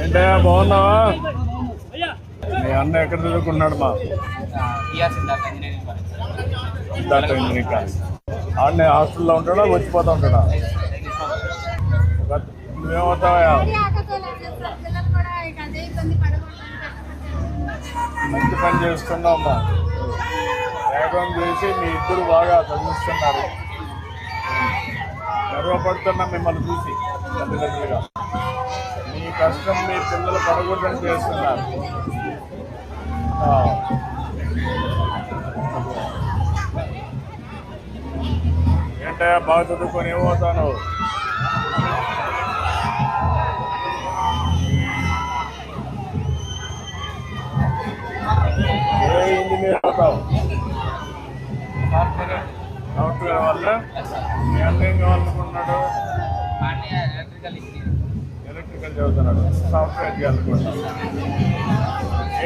ఏంటయ్యా బాగున్నావా? మీ అన్న ఎక్కడ చదువుకున్నాడు మా? TRC engineering college. Doctor engineering college ఆడనే హాస్టల్లో ఉంటాడా వచ్చిపోతా ఉంటాడా? నువ్వేమవుతావా మంచి పని చేస్తున్నామ్మా వేగం చేసి మీ ఇద్దరు బాగా చదివిస్తున్నారు. గర్వపడుతున్నా మిమ్మల్ని చూసి. తల్లిదండ్రులుగా. మీ కష్టం మీ పిల్లలు పడకూడదని చేస్తున్నారు. ఏంటయ్యా బాగా చదువుకొని ఏమవుతాను ఏ ఇంజనీర్ అవుతావు? సాఫ్ట్వేర్ వల్ల ఏం కావాలనుకున్నాడు మా ఎలక్ట్రికల్ ఎలక్ట్రికల్ చదువుతున్నాడు. సాఫ్ట్వేర్ చేయాలనుకుంటున్నాడు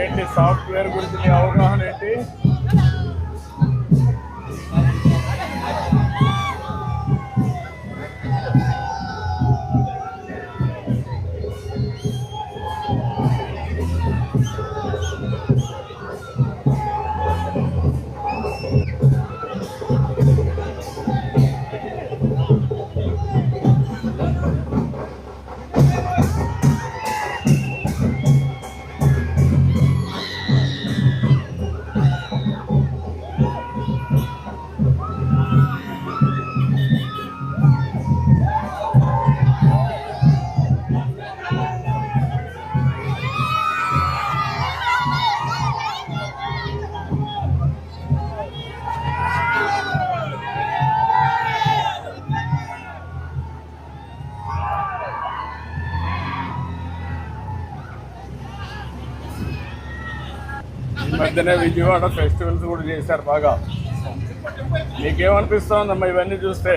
ఏంటి సాఫ్ట్వేర్ గురించి నీ అవగాహన ఏంటి? మధ్యనే విజయవాడ ఫెస్టివల్స్ కూడా చేశారు బాగా. నీకేమనిపిస్తోందమ్మా ఇవన్నీ చూస్తే?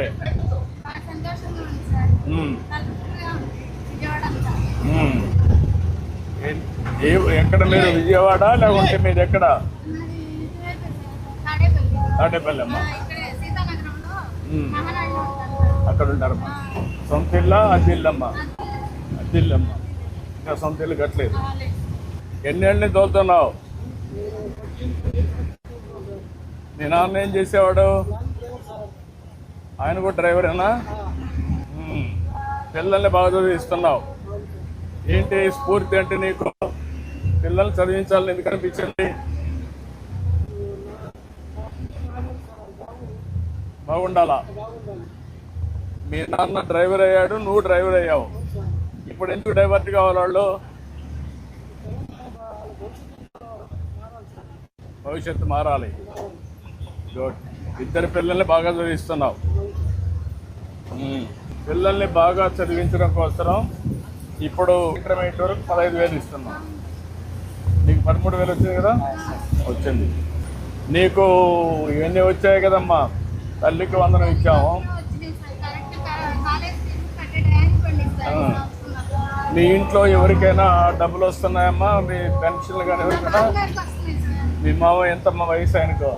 ఎక్కడ మీరు విజయవాడ లేకుంటే మీరు ఎక్కడ? మాది ఇటువైపే సార్ తాడేపల్లి. తాడేపల్లి అమ్మ ఆ, ఇక్కడే సీతానగరంలో ఉమ్. మహానాడులో ఉంటాను అక్కడ ఉంటారమ్మా. సొంత ఇల్లా అద్దిల్లమ్మ. అద్దిల్లమ్మ. ఇంకా సొంత ఇల్లు కట్టలేదు ఎన్నేళ్ళని తోలుతున్నావు? మీ నాన్న ఏం చేసేవాడు? ఆయన కూడా డ్రైవరేనా పిల్లల్ని బాగా చదివిస్తున్నావు. ఏంటి స్ఫూర్తి అంటే నీకు? పిల్లల్ని చదివించాలని ఎందుకు అనిపించింది? బాగుండాలా? మీ నాన్న డ్రైవర్ అయ్యాడు నువ్వు డ్రైవర్ అయ్యావు. ఇప్పుడు ఎందుకు డైవర్ట్ కావాలి వాళ్ళు? భవిష్యత్తు మారాలి. ఇద్దరు పిల్లల్ని బాగా చదివిస్తున్నావు. పిల్లల్ని బాగా చదివించడం కోసం ఇప్పుడు ఇంటర్మీడియట్ వరకు పదహైదు వేలు ఇస్తున్నాం. నీకు పదమూడు వేలు వచ్చింది కదా? వచ్చింది. నీకు ఇవన్నీ వచ్చాయి కదమ్మా. తల్లికి వందనం ఇచ్చాము. మీ ఇంట్లో ఎవరికైనా డబ్బులు వస్తున్నాయమ్మా? మీ పెన్షన్లు కానీ ఎవరికైనా? అందరికి వస్తున్నాయి సార్ మీ వయసు ఆయనకు?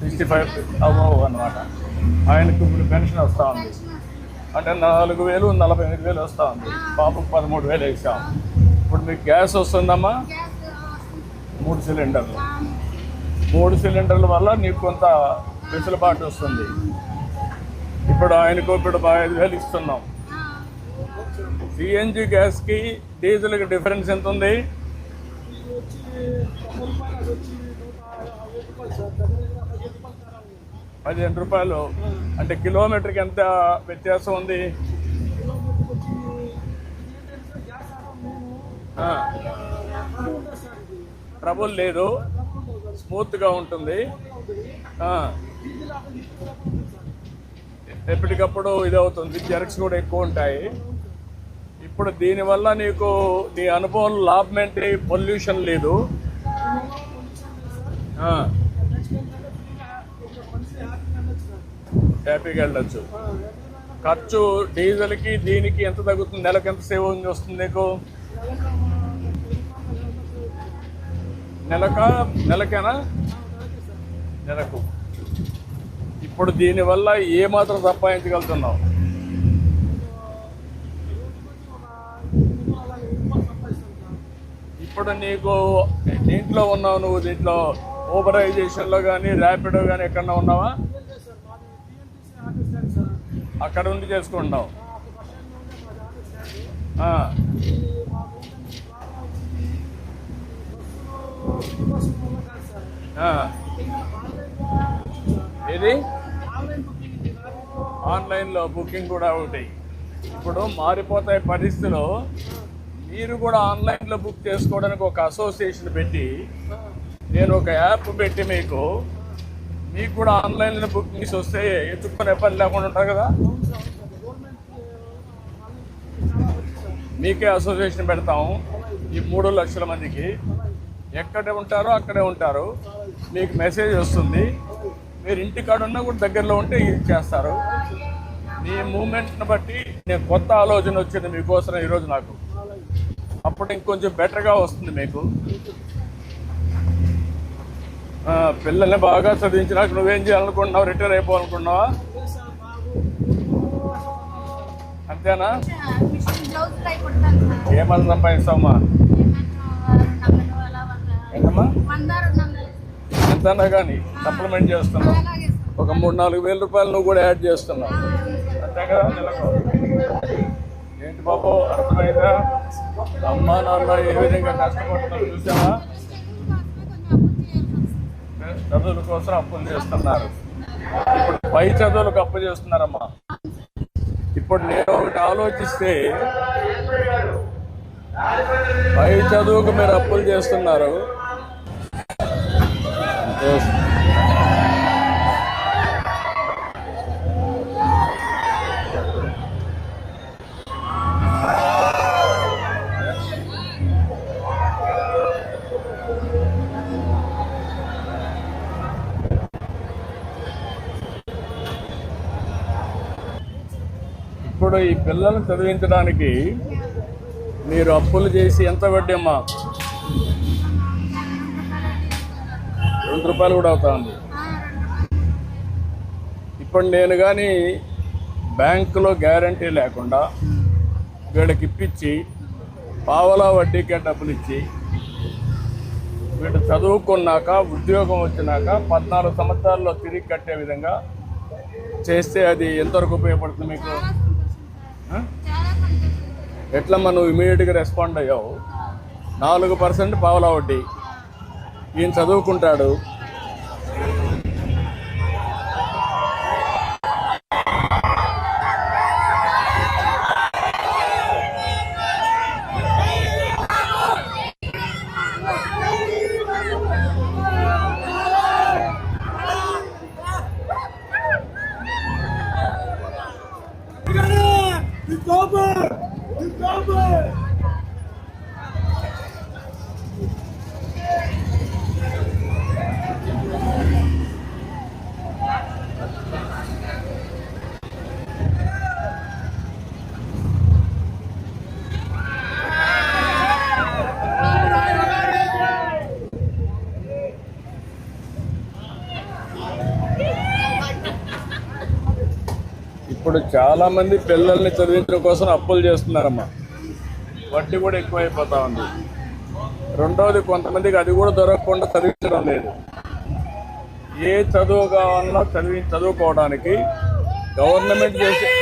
సిక్స్టీ ఫైవ్ అవ్వవు అనమాట ఆయనకు ఇప్పుడు పెన్షన్ వస్తూ ఉంది. అంటే నాలుగు వేలు నలభై ఎనిమిది వేలు వస్తూ ఉంది. పాపకు పదమూడు వేలు వేసాం. ఇప్పుడు మీకు గ్యాస్ వస్తుందమ్మా? మూడు సిలిండర్లు. మూడు సిలిండర్ల వల్ల నీకు కొంత వెసులుబాటు వస్తుంది. ఇప్పుడు ఆయనకు ఇప్పుడు ఐదు వేలు ఇస్తున్నాం. సిఎన్జి గ్యాస్కి డీజిల్కి డిఫరెన్స్ ఎంత ఉంది పదిహేను రూపాయలు. అంటే కిలోమీటర్కి ఎంత వ్యత్యాసం ఉంది? ట్రబుల్ లేదు. స్మూత్గా ఉంటుంది. ఎప్పటికప్పుడు ఇది అవుతుంది జెరక్స్ కూడా ఎక్కువ ఉంటాయి. ఇప్పుడు దీనివల్ల నీకు నీ అనుభవం లాభం ఏంటి? పొల్యూషన్ లేదు. హ్యాపీగా వెళ్ళచ్చు. ఖర్చు డీజిల్కి దీనికి ఎంత తగ్గుతుంది? నెలకు ఎంత సేవింగ్ వస్తుంది నీకు? నెలక? నెలకేనా? నెలకు. ఇప్పుడు దీనివల్ల ఏమాత్రం సంపాదించగలుగుతున్నావు? ఇప్పుడు నీకు దీంట్లో ఉన్నావు నువ్వు దీంట్లో ఊబరైజేషన్లో కానీ ర్యాపిడో కానీ ఎక్కడన్నా ఉన్నావా? అక్కడ ఉండి చేసుకుంటాం ఏది? ఆన్లైన్లో బుకింగ్ కూడా ఒకటి. ఇప్పుడు మారిపోతాయి పరిస్థితులు. మీరు కూడా ఆన్లైన్లో బుక్ చేసుకోవడానికి ఒక అసోసియేషన్ పెట్టి నేను ఒక యాప్ పెట్టి మీకు మీకు కూడా ఆన్లైన్లో బుకింగ్స్ వస్తే ఎత్తుక్కునే పని లేకుండా ఉంటారు కదా? మీకే అసోసియేషన్ పెడతాం ఈ మూడు లక్షల మందికి. ఎక్కడ ఉంటారో అక్కడే ఉంటారు. మీకు మెసేజ్ వస్తుంది. మీరు ఇంటికాడ ఉన్నా కూడా దగ్గరలో ఉంటే ఇది చేస్తారు. మీ మూమెంట్ని బట్టి నేను కొత్త ఆలోచన వచ్చింది మీకోసం ఈరోజు నాకు. అప్పుడు ఇంకొంచెం బెటర్గా వస్తుంది మీకు. పిల్లల్ని బాగా చదివించినాక నువ్వేం చేయాలనుకుంటున్నావు? రిటైర్ అయిపోవాలనుకుంటున్నావా? అంతేనా? ఏమని సంపాదిస్తావమ్మా? ఏమన్నా ఎంతన్నా కానీ సప్లిమెంట్ చేస్తున్నావు. ఒక మూడు నాలుగు వేల రూపాయలు నువ్వు కూడా యాడ్ చేస్తున్నావు. అంతే కదా నెలకు ఏంటి బాబు? అర్థమైందా? అమ్మా నాన్న ఏ విధంగా కష్టపడుతున్నారు చూసావా? చదువుల కోసం అప్పులు చేస్తున్నారు. ఇప్పుడు పై చదువులకు అప్పు చేస్తున్నారమ్మా. ఇప్పుడు నేను ఒకటి ఆలోచిస్తే పై చదువుకు మీరు అప్పులు చేస్తున్నారు. ఇప్పుడు ఈ పిల్లల్ని చదివించడానికి మీరు అప్పులు చేసి ఎంత వడ్డీ అమ్మా రెండు రూపాయలు కూడా అవుతుంది ఇప్పుడు నేను కానీ బ్యాంకులో గ్యారంటీ లేకుండా వీళ్ళకి ఇప్పించి పావలా వడ్డీకే డబ్బులు ఇచ్చి వీళ్ళు చదువుకున్నాక ఉద్యోగం వచ్చినాక పద్నాలుగు సంవత్సరాల్లో తిరిగి కట్టే విధంగా చేస్తే అది ఎంతవరకు ఉపయోగపడుతుంది మీకు చాలా సంతోషం సార్ ఆ? చాలా సంతోషం ఎట్లమ్మా నువ్వు ఇమీడియట్గా రెస్పాండ్ అయ్యావు. నాలుగు పర్సెంట్ పావలా వడ్డీ. ఈయన చదువుకుంటాడు. ఇప్పుడు చాలామంది పిల్లల్ని చదివించడం కోసం అప్పులు చేస్తున్నారమ్మా. వడ్డీ కూడా ఎక్కువైపోతా ఉంది. రెండవది కొంతమందికి అది కూడా దొరకకుండా చదివించడం లేదు. ఏ చదువు కావాలన్నా చదివి చదువుకోవడానికి గవర్నమెంట్ చేసే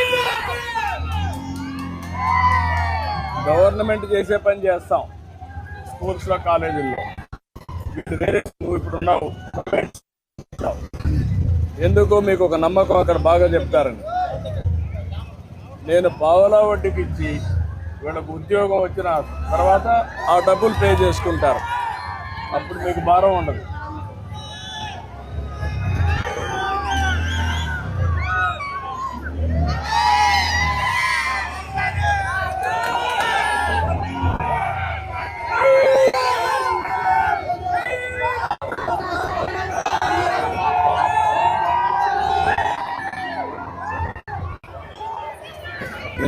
గవర్నమెంట్ చేసే పని చేస్తాం. స్కూల్స్లో కాలేజీల్లో. వీటి వేరే నువ్వు ఇప్పుడు ఉన్నావు. ఎందుకు? మీకు ఒక నమ్మకం అక్కడ బాగా చెప్తారని. నేను పావలా వడ్డీకి ఇచ్చి వీళ్ళకు ఉద్యోగం వచ్చిన తర్వాత ఆ డబ్బులు పే చేసుకుంటారు. అప్పుడు మీకు భారం ఉండదు.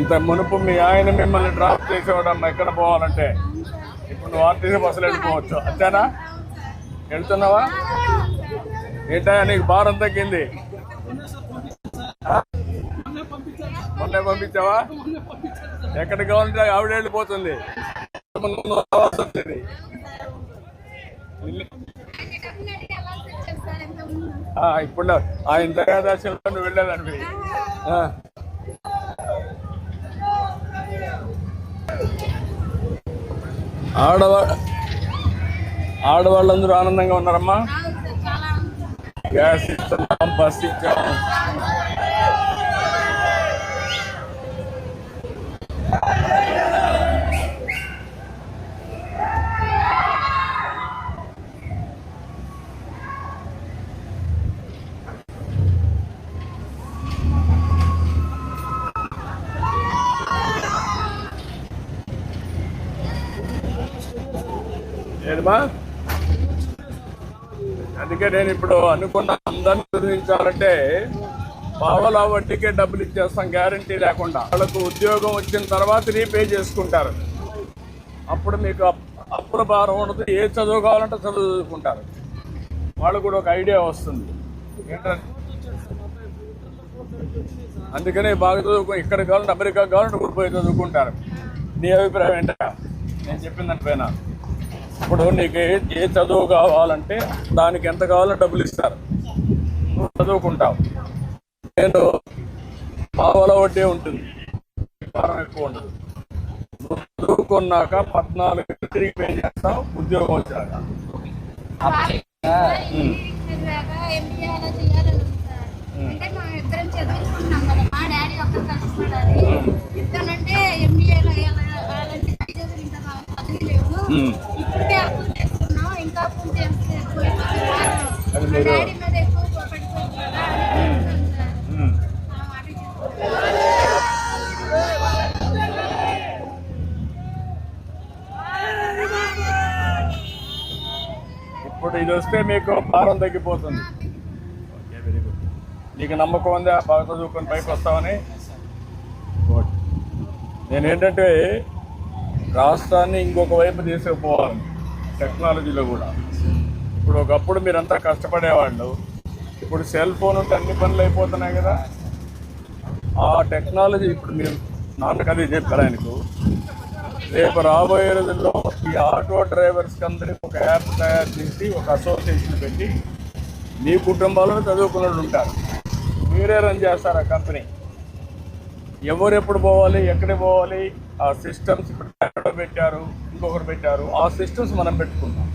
ఇంత మునుపు మీ ఆయన మిమ్మల్ని డ్రాప్ చేసేవాడమ్మా ఎక్కడ పోవాలంటే? ఇప్పుడు నువ్వు ఆర్టీసీ బస్సులు వెళ్ళిపోవచ్చు. అంతేనా? వెళ్తున్నావా? ఏంటా నీకు భారం తగ్గింది? మొన్నే పంపించావా? ఎక్కడికి కావాలంటే ఆవిడ వెళ్ళిపోతుంది. ఇప్పుడు ఆయన దయాదాశంలో నువ్వు వెళ్ళాలని ఆడవా ఆడవాళ్ళందరూ ఆనందంగా ఉన్నారమ్మా అవును సార్ చాలా ఉంది. గ్యాస్ ఇస్తున్నాం బస్ ఇచ్చాం అందుకే నేను ఇప్పుడు అనుకున్న అందరినీ నిర్వహించాలంటే పావలా వడ్డీకే డబ్బులు ఇచ్చేస్తాం గ్యారంటీ లేకుండా. వాళ్ళకు ఉద్యోగం వచ్చిన తర్వాత రీపే చేసుకుంటారు. అప్పుడు మీకు అప్- అప్పుల భారం ఉండదు. ఏ చదువు కావాలంటే చదువు చదువుకుంటారు. వాళ్ళకు కూడా ఒక ఐడియా వస్తుంది. ఏంటంటే అందుకనే బాగా చదువుకో ఇక్కడ కావాలంటే అమెరికా కావాలంటే ఊరిపోయి చదువుకుంటారు. నీ అభిప్రాయం ఏంటా? నేను చెప్పిన దానిపైన ఇప్పుడు నీకు ఏ ఏ చదువు కావాలంటే దానికి ఎంత కావాలో డబ్బులు ఇస్తారు. నువ్వు చదువుకుంటావు. నేను పావల వడ్డీ ఉంటుంది. భారం ఎక్కువ ఉండదు. నువ్వు చదువుకున్నాక పద్నాలుగు తిరిగి పే చేస్తావు? ఉద్యోగం వచ్చాక. అంటే మా ఇద్దరం చదువుకుంటున్నాం కదా. మా డాడీ ఒక్క ఇద్దరంటే ఎంబీఏలో అలాంటి చదువులు ఇంకా మాకు చదువులేవు ఉమ్. ఇప్పటికే అప్పులు చేస్తున్నాం ఇంకా అప్పులు చేస్తే ఎక్కువైపోతుంది భారం. అది మా మీరు- డాడీ మీద ఎక్కువ పడిపోయింది కదా అని చెప్తున్నాను సార్. ఉమ్. ఆ మాట ఇప్పుడు ఇది వస్తే మీకు భారం తగ్గిపోతుంది. ఓకే వెరీ గుడ్ నీకు నమ్మకం ఉందా? బాగా చదువుకొని పైకి వస్తామని గుడ్ నేను ఏంటంటే రాష్ట్రాన్ని ఇంకొక వైపు తీసుకుపోవాలి టెక్నాలజీలో కూడా. ఇప్పుడు ఒకప్పుడు మీరంతా కష్టపడేవాళ్ళు. ఇప్పుడు సెల్ ఫోన్ ఉంటే అన్ని పనులు అయిపోతున్నాయి కదా. ఆ టెక్నాలజీ ఇప్పుడు మీరు నాకు అదే చెప్పారు ఆయనకు. రేపు రాబోయే రోజుల్లో ఈ ఆటో డ్రైవర్స్కి అందరికీ ఒక యాప్ తయారు చేసి ఒక అసోసియేషన్ పెట్టి మీ కుటుంబాల్లో చదువుకున్న వాళ్ళు ఉంటారు. మీరే రన్ చేస్తారు ఆ కంపెనీ. ఎవరు ఎప్పుడు పోవాలి ఎక్కడికి పోవాలి ఆ సిస్టమ్స్ ఇప్పుడు ఎక్కడ పెట్టారు ఇంకొకరు పెట్టారు. ఆ సిస్టమ్స్ మనం పెట్టుకుంటాం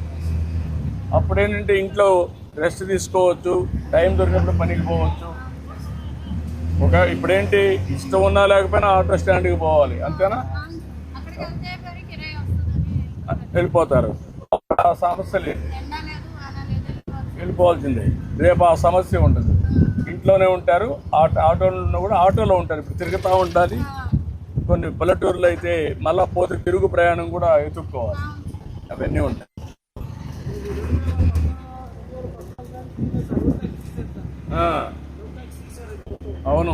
అప్పుడేంటంటే ఇంట్లో రెస్ట్ తీసుకోవచ్చు టైం దొరికినప్పుడు పనికి పోవచ్చు. ఒక ఇప్పుడేంటి ఇష్టం ఉన్నా లేకపోయినా ఆటో స్టాండ్కి పోవాలి అంతేనా? వెళ్ళిపోతారు. ఆ సమస్య లేదు. వెళ్ళిపోవాల్సిందే. రేపు ఆ సమస్య ఉంటుంది. ఇంట్లోనే ఉంటారు ఆటో ఆటోలో కూడా ఆటోలో ఉంటారు. ఇప్పుడు తిరుగుతూ ఉండాలి. కొన్ని పల్లెటూర్లు అయితే మళ్ళీ పోతే తిరుగు ప్రయాణం కూడా ఎత్తుక్కోవాలి. అవన్నీ ఉంటాయి. అవును.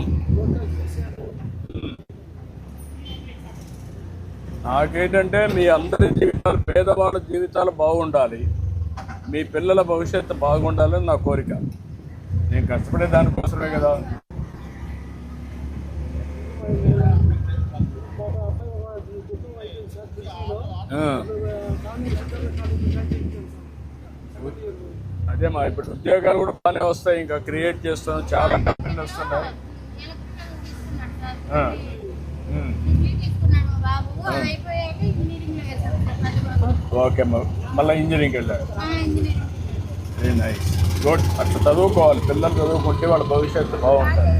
నాకేంటంటే మీ అందరి జీవితాలు పేదవాళ్ళ జీవితాలు బాగుండాలి. మీ పిల్లల భవిష్యత్తు బాగుండాలని నా కోరిక. నేను కష్టపడే దానికోసమే కదా ఆ. అదే మా ఇప్పుడు ఉద్యోగాలు కూడా బాగానే వస్తాయి ఇంకా క్రియేట్ చేస్తున్నాం చాలా కంపెనీలు వస్తున్నాయి. ఇంజనీరింగ్. ఓకే మళ్ళీ ఇంజనీరింగ్కి వెళ్ళారు ఇంజనీరింగ్ వెరీ నైస్ గుడ్ అట్లా చదువుకోవాలి. పిల్లలు చదువుకుంటే వాళ్ళ భవిష్యత్తు బాగుంటుంది.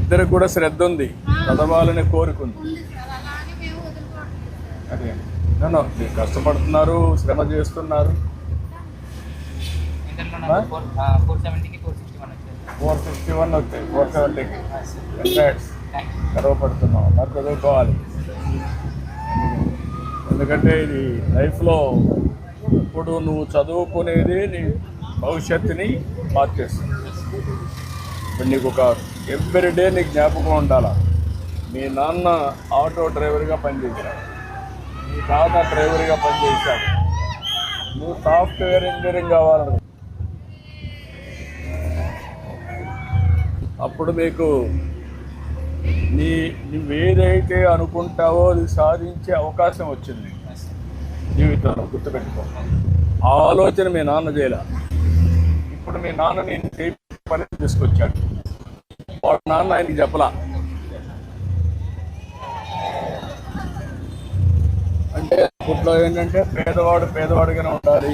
ఇద్దరికి కూడా శ్రద్ధ ఉంది. చదవాలనే కోరుకుంది అదే. నన్ను మీరు కష్టపడుతున్నారు శ్రమ చేస్తున్నారు. నాకు ఫోర్ సిక్స్టీ వన్ వచ్చాయి ఫోర్ సెవెంటీకి యూ గర్వపడుతున్నాం. మరి చదువుకోవాలి ఎందుకంటే ఇది లైఫ్లో ఇప్పుడు నువ్వు చదువుకునేది నీ భవిష్యత్తుని మార్చేస్తుంది. ఇప్పుడు నీకు ఒక ఎవ్రీ డే నీకు జ్ఞాపకం ఉండాలా? మీ నాన్న ఆటో డ్రైవర్గా పనిచేశాడు. మీ తాత డ్రైవర్గా పనిచేశాడు. నువ్వు సాఫ్ట్వేర్ ఇంజనీరింగ్ కావాలను అప్పుడు మీకు నీ నువ్వేదైతే అనుకుంటావో అది సాధించే అవకాశం వచ్చింది. జీవితంలో గుర్తుపెట్టుకో. ఆ ఆలోచన మీ నాన్న చేయలే. ఇప్పుడు మీ నాన్న నేను పని తీసుకొచ్చాడు. వాడు నాన్న ఆయనకి చెప్పలా. అంటే ఏంటంటే పేదవాడు పేదవాడిగానే ఉండాలి.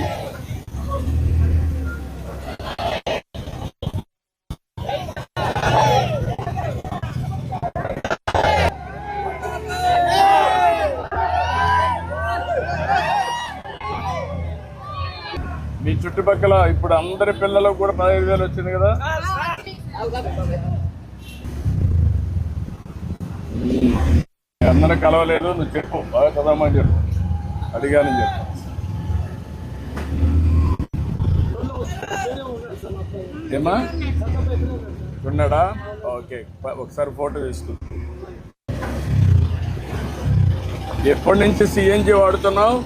మీ చుట్టుపక్కల ఇప్పుడు అందరి పిల్లలకు కూడా పదహైదు వేలు వచ్చింది కదా? అందరూ కలవలేదు నువ్వు చెప్పు బాగా చదవమని చెప్పు. అడిగానని చెప్పు. ఏమా ఉన్నాడా? ఓకే ఒకసారి ఫోటో తీసుకు. ఎప్పటి నుంచి సిఎన్జి వాడుతున్నావు?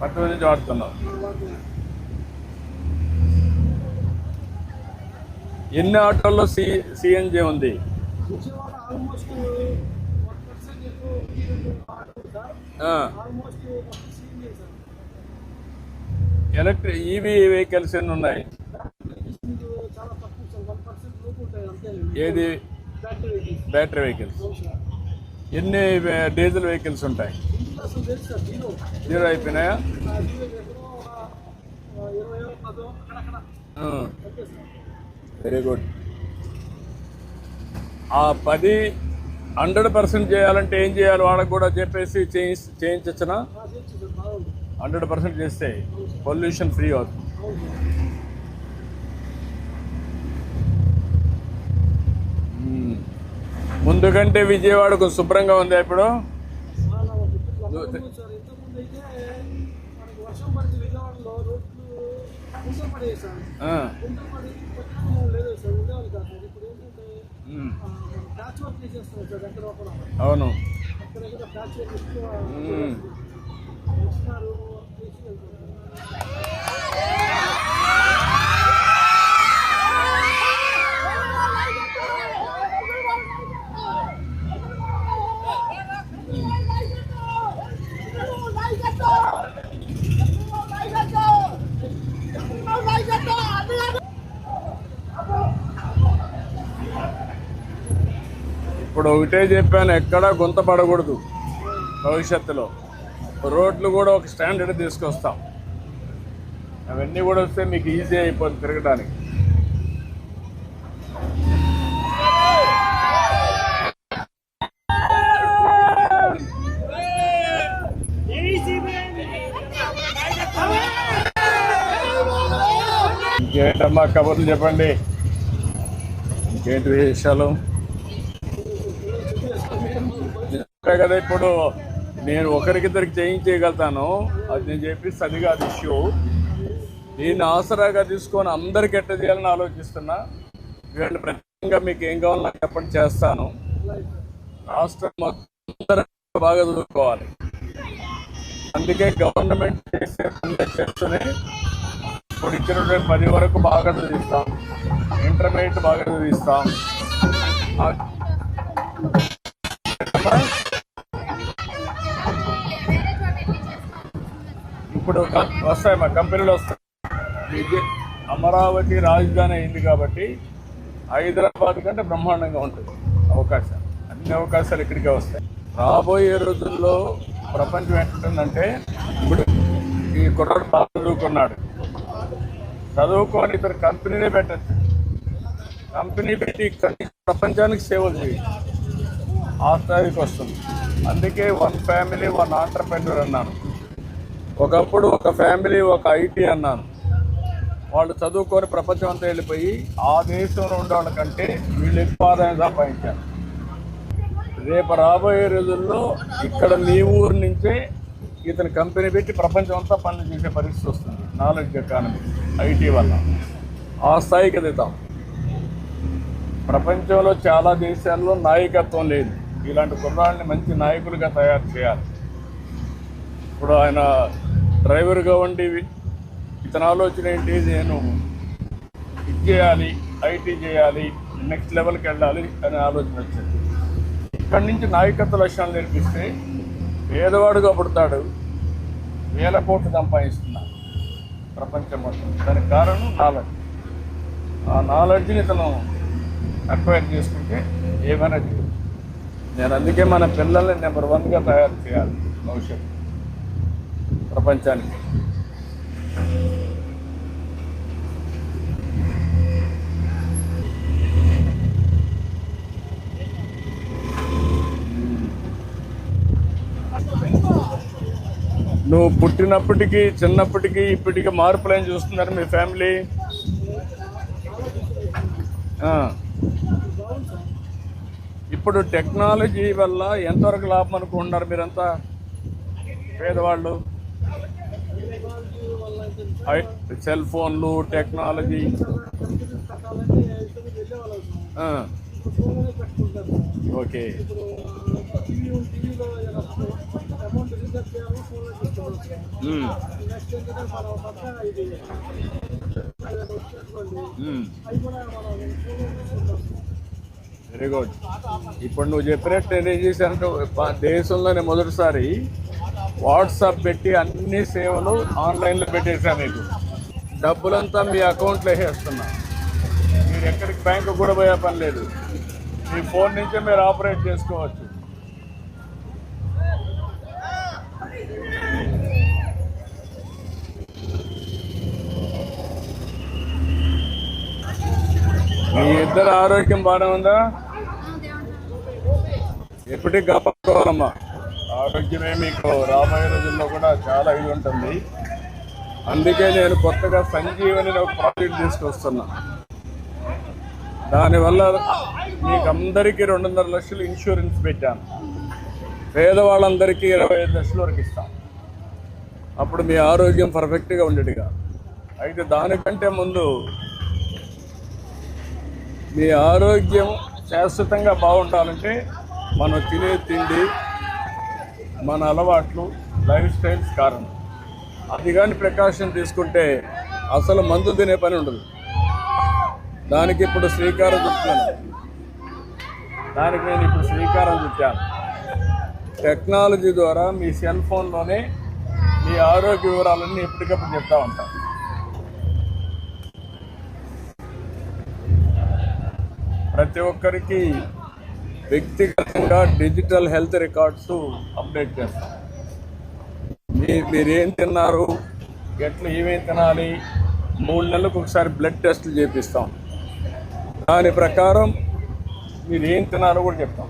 పంతొమ్మిది నుంచి వాడుతున్నావు. ఎన్ని ఆటోల్లో సి సిఎన్జి ఉంది? ఎలక్ట్రిక్ ఈవీ వెహికల్స్ ఎన్ని ఉన్నాయి? ఏది? బ్యాటరీ వెహికల్స్ ఎన్ని డీజిల్ వెహికల్స్ ఉంటాయి? జీరో అయిపోయినాయా? వెరీ గుడ్ ఆ పది హండ్రెడ్ పర్సెంట్ చేయాలంటే ఏం చేయాలి? వాళ్ళకి కూడా చెప్పేసి చేయించ చేయించచ్చునా? హండ్రెడ్ పర్సెంట్ చేస్తే పొల్యూషన్ ఫ్రీ అవుతుంది. ముందుకంటే ముందు కంటే విజయవాడ కొంచెం శుభ్రంగా ఉంది ఇప్పుడు. ఆ, కుంటలు పడి అవును అక్కడ కూడా ప్యాచ్ వర్క్ ఎక్కువ మ్మ్. చేస్తున్నారు చేసి వెళ్తున్నారు ఇప్పుడు ఒకటే చెప్పాను ఎక్కడా గుంత పడకూడదు భవిష్యత్తులో. రోడ్లు కూడా ఒక స్టాండర్డ్ తీసుకొస్తాం. అవన్నీ కూడా వస్తే మీకు ఈజీ అయిపోతుంది తిరగడానికి. ఇంకేంటమ్మా కబుర్లు చెప్పండి. ఇంకేంటి విశేషాలు? చెప్పే కదా ఇప్పుడు నేను ఒకరికిద్దరికి చేయించేయగలుగుతాను అది నేను చెప్పి అది కాదు ఇష్యూ. దీన్ని ఆసరాగా తీసుకొని అందరికి ఎట్ట చేయాలని ఆలోచిస్తున్నా. వీళ్ళు ప్రత్యేకంగా మీకు ఏం కావాలో నాకు చెప్పండి చేస్తాను. రాష్ట్రం మొత్తం బాగా చదువుకోవాలి. అందుకే గవర్నమెంట్ చేసే పనులు చేస్తూనే ఇప్పుడు ఇచ్చినటువంటి పది వరకు బాగా చదివిస్తాం. ఇంటర్మీడియట్ బాగా చదివిస్తాం. ఇప్పుడు వస్తాయి మా కంపెనీలు వస్తాయి. అమరావతి రాజధాని అయింది కాబట్టి హైదరాబాద్ కంటే బ్రహ్మాండంగా ఉంటుంది అవకాశాలు. అన్ని అవకాశాలు ఇక్కడికే వస్తాయి. రాబోయే రోజుల్లో ప్రపంచం ఏంటంటే ఇప్పుడు ఈ కుర్రాడు బాగా చదువుకున్నాడు. చదువుకొని ఇతను కంపెనీనే పెట్టచ్చు. కంపెనీ పెట్టి ప్రపంచానికి సేవలు చేయొచ్చు ఆ స్థాయికి వస్తుంది. అందుకే వన్ ఫ్యామిలీ వన్ ఆంటర్ప్రెన్యూర్ అన్నాను. ఒకప్పుడు ఒక ఫ్యామిలీ ఒక ఐటీ అన్నాను. వాళ్ళు చదువుకొని ప్రపంచం అంతా వెళ్ళిపోయి ఆ దేశంలో ఉండేవాళ్ళ కంటే వీళ్ళు ఎక్కువ ఆదాయం సంపాదించారు. రేపు రాబోయే రోజుల్లో ఇక్కడ మీ ఊరు నుంచే ఇతను కంపెనీ పెట్టి ప్రపంచం అంతా పనులు చేసే పరిస్థితి వస్తుంది. నాలెడ్జ్ ఎకానమీ ఐటీ వల్ల. ఆ స్థాయికి ఎదుగుతాం. ప్రపంచంలో చాలా దేశాల్లో నాయకత్వం లేదు. ఇలాంటి కుర్రాళ్ళని మంచి నాయకులుగా తయారు చేయాలి. ఇప్పుడు ఆయన డ్రైవర్గా ఉండి ఇతని ఆలోచన ఏంటి? నేను చేయాలి ఐటీ చేయాలి నెక్స్ట్ లెవెల్కి వెళ్ళాలి అనే ఆలోచన వచ్చింది. ఇక్కడి నుంచి నాయకత్వ లక్షణాలు నేర్పిస్తే పేదవాడుగా పుడతాడు వేల కోట్లు సంపాదిస్తున్నాడు ప్రపంచం మొత్తం. దానికి కారణం నాలెడ్జ్. ఆ నాలెడ్జ్ని తను అక్వైర్ చేసుకుంటే ఏమైనా నేను అందుకే మన పిల్లల్ని నెంబర్ వన్గా తయారు చేయాలి భవిష్యత్తు ప్రపంచానికి. నువ్వు పుట్టినప్పటికీ చిన్నప్పటికీ ఇప్పటికీ మార్పులు ఏం చూస్తున్నారు మీ ఫ్యామిలీ? ఇప్పుడు టెక్నాలజీ వల్ల ఎంతవరకు లాభం అనుకుంటున్నారు మీరంతా? పేదవాళ్ళు? సెల్ ఫోన్లు టెక్నాలజీ. ఓకే. Very good. ఇప్పుడు నువ్వు చెప్పినట్టు నేను ఏం చేశానంటే ప- దేశంలోనే మొదటిసారి వాట్సాప్ పెట్టి అన్ని సేవలు ఆన్లైన్లో పెట్టేశా మీకు. డబ్బులంతా మీ అకౌంట్లో వేసేస్తున్నా. మీరు ఎక్కడికి బ్యాంకు కూడా పోయే పని లేదు. మీ ఫోన్ నుంచే మీరు ఆపరేట్ చేసుకోవచ్చు. మీ ఇద్దరు ఆరోగ్యం బాగానే ఉందా? ఎప్పటికి కాపాడుకోవాలమ్మా. ఆరోగ్యమే మీకు. రాబోయే రోజుల్లో కూడా చాలా ఇది ఉంటుంది. అందుకే నేను కొత్తగా సంజీవని ఒక ప్రాజెక్ట్ తీసుకొస్తున్నా. దానివల్ల మీకు అందరికీ రెండున్నర లక్షలు ఇన్సూరెన్స్ పెట్టాను. పేదవాళ్ళందరికీ ఇరవై ఐదు లక్షలు వరకు ఇస్తాం. అప్పుడు మీ ఆరోగ్యం పర్ఫెక్ట్గా ఉండేట్టుగా. అయితే దానికంటే ముందు మీ ఆరోగ్యం శాశ్వతంగా బాగుండాలంటే మనం తినే తిండి మన అలవాట్లు లైఫ్ స్టైల్స్ కారణం. అది కానీ ప్రికాషన్ తీసుకుంటే అసలు మందు తినే పని ఉండదు. దానికి ఇప్పుడు శ్రీకారం చుట్టాను. దానికి నేను ఇప్పుడు శ్రీకారం చుట్టాను. టెక్నాలజీ ద్వారా మీ సెల్ ఫోన్లోనే మీ ఆరోగ్య వివరాలన్నీ ఎప్పటికప్పుడు చెప్తా ఉంటాను ప్రతి ఒక్కరికి వ్యక్తిగతంగా డిజిటల్ హెల్త్ రికార్డ్స్ అప్డేట్ చేస్తాం. మీ మీరేం తిన్నారు? ఎట్లా ఏమేం తినాలి? మూడు నెలలకు ఒకసారి బ్లడ్ టెస్టులు చేపిస్తాం. దాని ప్రకారం మీరు ఏం తినాలో కూడా చెప్తాం.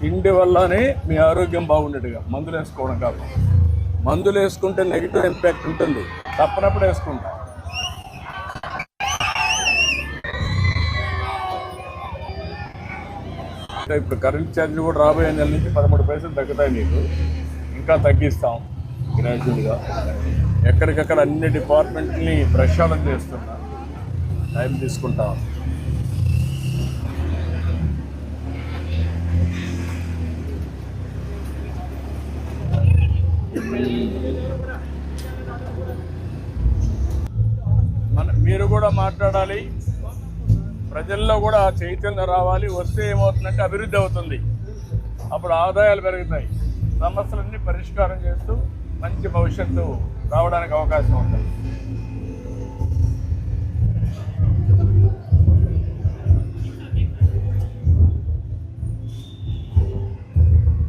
తిండి వల్లనే మీ ఆరోగ్యం బాగుండేట్టుగా మందులు వేసుకోవడం కాదు. మందులు వేసుకుంటే నెగిటివ్ ఇంపాక్ట్ ఉంటుంది. తప్పనప్పుడు వేసుకుంటాం. అంటే ఇప్పుడు కరెంట్ ఛార్జీలు కూడా రాబోయే నెల నుంచి పదమూడు పైసలు తగ్గుతాయి మీకు ఇంకా తగ్గిస్తాం గ్రాడ్యువల్గా. ఎక్కడికక్కడ అన్ని డిపార్ట్మెంట్ని ప్రక్షాళన చేస్తున్నా. టైం తీసుకుంటాం. మన మీరు కూడా మాట్లాడాలి. ప్రజల్లో కూడా ఆ చైతన్యం రావాలి వస్తే ఏమవుతుందంటే అభివృద్ధి అవుతుంది. అప్పుడు ఆదాయాలు పెరుగుతాయి. సమస్యలన్నీ పరిష్కారం చేస్తూ మంచి భవిష్యత్తు రావడానికి అవకాశం ఉంటుంది.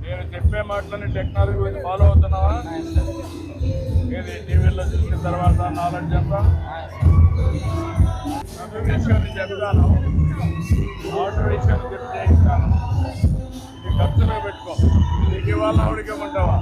నేను చెప్పే మాటలని టెక్నాలజీ గురించి ఫాలో అవుతున్నావా? ఏది టీవీలో చూసిన తర్వాత నాలెడ్జ్ అంతా? విషయాన్ని చెప్తాను ఆర్డర్ విషయాన్ని చెప్తే ఇస్తాను ఇది ఖర్చులో పెట్టుకో. నీకు ఇవాళ ఉడికమంటావా